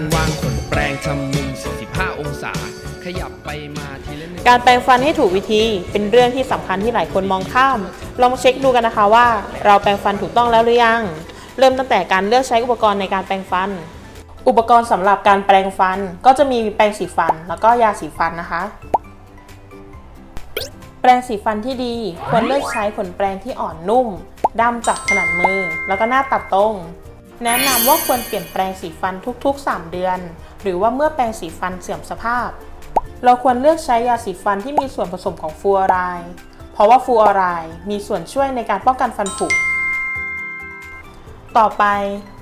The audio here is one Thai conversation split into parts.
การวางขนแปรงทำมุม 45 องศา ขยับไปมาทีละหนึ่งการแปรงฟันให้ถูกวิธีเป็นเรื่องที่สำคัญที่หลายคนมองข้าม ลองเช็คดูกันนะคะว่า เราแปรงฟันถูกต้องแล้วหรือยัง เริ่มตั้งแต่การเลือกใช้อุปกรณ์ในการแปรงฟัน อุปกรณ์สำหรับการแปรงฟันก็จะมีแปรงสีฟัน แล้วก็ยาสีฟันนะคะ แปรงสีฟันที่ดีควรเลือกใช้ขนแปรงที่อ่อนนุ่มด้ามจับขนาดมือ แล้วก็หน้าตัดตรง แนะนำว่าควรเปลี่ยนแปรงสีฟันทุกๆ 3 เดือน หรือว่าเมื่อแปรงสีฟันเสื่อมสภาพ เราควรเลือกใช้ยาสีฟันที่มีส่วนผสมของฟูออไรด์เพราะว่าฟูออไรด์มีส่วนช่วยในการป้องกันฟันผุต่อไป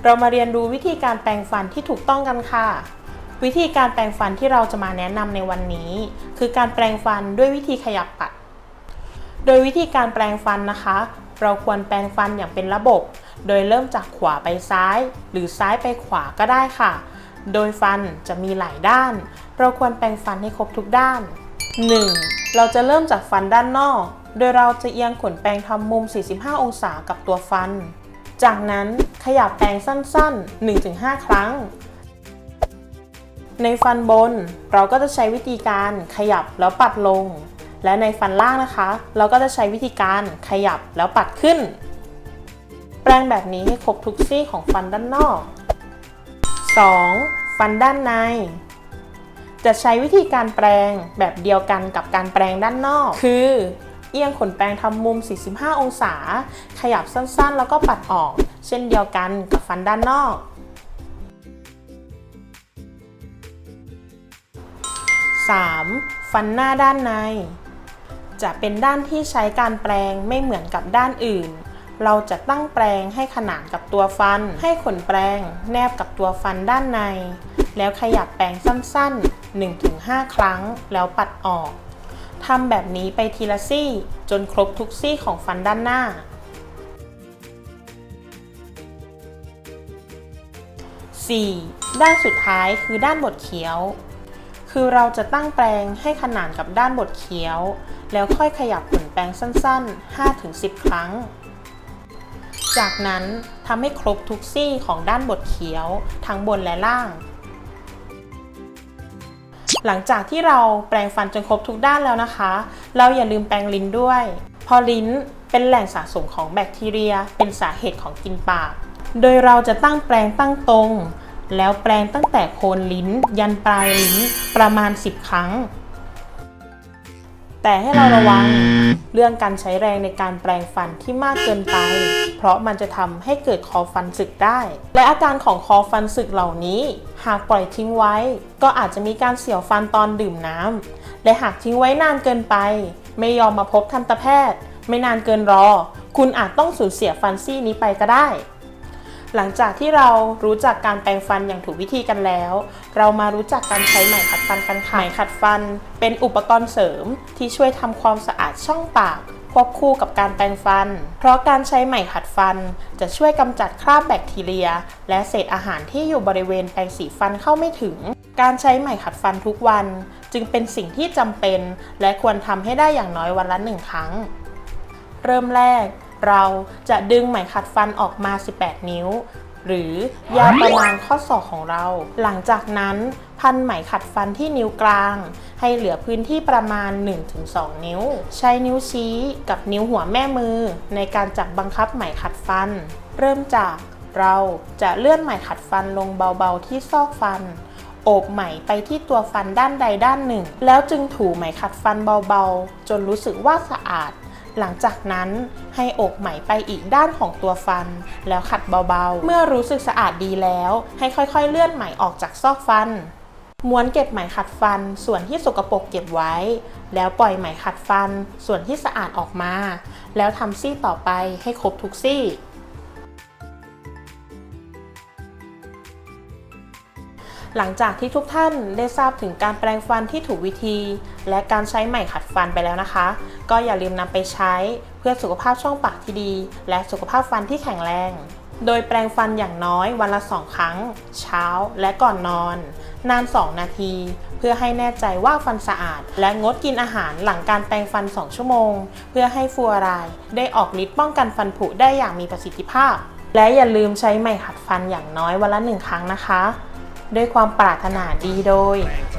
เรามาเรียนรู้วิธีการแปรงฟันที่ถูกต้องกันค่ะ วิธีการแปรงฟันที่เราจะมาแนะนำในวันนี้ คือการแปรงฟันด้วยวิธีขยับปัด โดยวิธีการแปรงฟันนะคะ เราควรแปรงฟันอย่างเป็นระบบ โดยเริ่มจากขวาไปซ้าย หรือซ้ายไปขวาก็ได้ค่ะ โดยฟันจะมีหลายด้าน เราควรแปรงฟันให้ครบทุกด้าน 1. เราจะเริ่มจากฟันด้านนอก โดยเราจะเอียงขนแปรงทำมุม 45 องศากับตัวฟัน จากนั้นขยับแปรงสั้นๆ 1-5 ครั้ง ในฟันบนเราก็จะใช้วิธีการขยับแล้วปัดลง และในฟันล่างนะคะ เราก็จะใช้วิธีการขยับแล้วปัดขึ้น แปรงแบบนี้ให้ครบทุกซี่ของฟันด้านนอก 2. ฟันด้านใน จะใช้วิธีการแปรงแบบเดียวกันกับการแปรงด้านนอก คือ เอียงขนแปรงทำมุม 45 องศา ขยับสั้นๆ แล้วก็ปัดออก เช่นเดียวกันกับฟันด้านนอก 3. ฟันหน้าด้านใน จะเป็นด้านที่ใช้การแปรงไม่เหมือนกับด้านอื่น เราจะตั้งแปรงให้ขนานกับตัวฟัน ให้ขนแปรงแนบกับตัวฟันด้านใน แล้วขยับแปรงสั้นๆ 1-5 ครั้ง แล้วปัดออกทำแบบนี้ไปทีละซี่ จนครบทุกซี่ของฟันด้านหน้า 4. ด้านสุดท้ายคือด้านบดเขียว คือเราจะตั้งแปรงให้ขนานกับด้านบดเขียว แล้วค่อยขยับขนแปรงสั้นๆ 5-10 ครั้ง จากนั้นทำให้ครบทุกซี่ของด้านบดเขียวทั้งบนและล่าง หลังจากที่เราแปรงฟันจนครบทุกด้านแล้วนะคะ เราอย่าลืมแปรงลิ้นด้วยเพราะลิ้นเป็นแหล่งสะสมของแบคทีเรีย เป็นสาเหตุของกินปาก โดยเราจะตั้งแปรงตั้งตรง แล้วแปรงตั้งแต่โคนลิ้น ยันปลายลิ้นประมาณ 10 ครั้ง แต่ให้เราระวังเรื่องการใช้แรงในการแปรงฟันที่มากเกินไป เพราะมันจะทำให้เกิดคอฟันสึกได้ และอาการของคอฟันสึกเหล่านี้ หากปล่อยทิ้งไว้ ก็อาจจะมีการเสียวฟันตอนดื่มน้ำและหากทิ้งไว้นานเกินไป ไม่ยอมมาพบทันตแพทย์ ไม่นานเกินรอ คุณอาจต้องสูญเสียฟันซี่นี้ไปก็ได้ หลังจากที่เรารู้จักการแปรงฟันอย่างถูกวิธีกันแล้ว เรามารู้จักการใช้ไหมขัดฟันกันค่ะไหมขัดฟัน เป็นอุปกรณ์เสริมที่ช่วยทำความสะอาดช่องปากควบคู่กับการแปรงฟัน เพราะการใช้ไหมขัดฟัน จะช่วยกำจัดคราบแบคทีเรีย และเศษอาหารที่อยู่บริเวณแปรงสีฟันเข้าไม่ถึง การใช้ไหมขัดฟันทุกวัน จึงเป็นสิ่งที่จำเป็น และควรทำให้ได้อย่างน้อยวันละหนึ่งครั้ง เริ่มแรก เราจะดึงไหมขัดฟันออกมา 18 นิ้ว หรือยาวประมาณข้อศอกของเรา หลังจากนั้นพันไหมขัดฟันที่นิ้วกลาง ให้เหลือพื้นที่ประมาณ 1-2 นิ้ว ใช้นิ้วชี้กับนิ้วหัวแม่มือ ในการจับบังคับไหมขัดฟัน เริ่มจากเราจะเลื่อนไหมขัดฟันลงเบาๆที่ซอกฟัน โอบไหมไปที่ตัวฟันด้านใดด้านหนึ่ง แล้วจึงถูไหมขัดฟันเบาๆ จนรู้สึกว่าสะอาด หลังจากนั้นให้อกไหมไปอีกด้านของตัวฟัน แล้วขัดเบาๆ เมื่อรู้สึกสะอาดดีแล้ว ให้ค่อยๆเลื่อนไหมออกจากซอกฟัน ม้วนเก็บไหมขัดฟัน ส่วนที่สกปรกเก็บไว้ แล้วปล่อยไหมขัดฟัน ส่วนที่สะอาดออกมา แล้วทำซี่ต่อไปให้ครบทุกซี่ หลังจากที่ทุกท่านได้ทราบถึงการแปรงฟันที่ถูกวิธี และการใช้ไหมขัดฟันไปแล้วนะคะ ก็อย่าลืมนำไปใช้เพื่อสุขภาพช่องปากที่ดี และสุขภาพฟันที่แข็งแรง โดยแปรงฟันอย่างน้อยวันละ2ครั้ง เช้าและก่อนนอน นาน 2 นาที เพื่อให้แน่ใจว่าฟันสะอาด และงดกินอาหารหลังการแปรงฟัน 2 ชั่วโมง เพื่อให้ฟูออไรด์ได้ออกฤทธิ์ป้องกันฟันผุได้อย่างมีประสิทธิภาพ และอย่าลืมใช้ไหมขัดฟันอย่างน้อยวันละ1ครั้งนะคะ ด้วยความปรารถนาดีโดย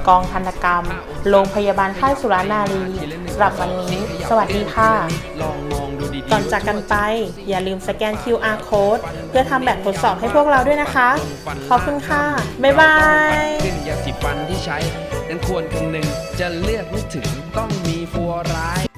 กองพันกรรม โรงพยาบาลค่ายสุรานารีสำหรับวันนี้ สวัสดีค่ะลองมองดูดีๆก่อนจากกันไป อย่าลืมสแกน QR code เพื่อทำแบบทดสอบให้พวกเราด้วยนะคะ ขอบคุณค่ะ บ๊ายบายยาสีฟันที่ใช้นั้นควรคำนึงจะเลือกนึกถึงต้องมีฟัวร้าย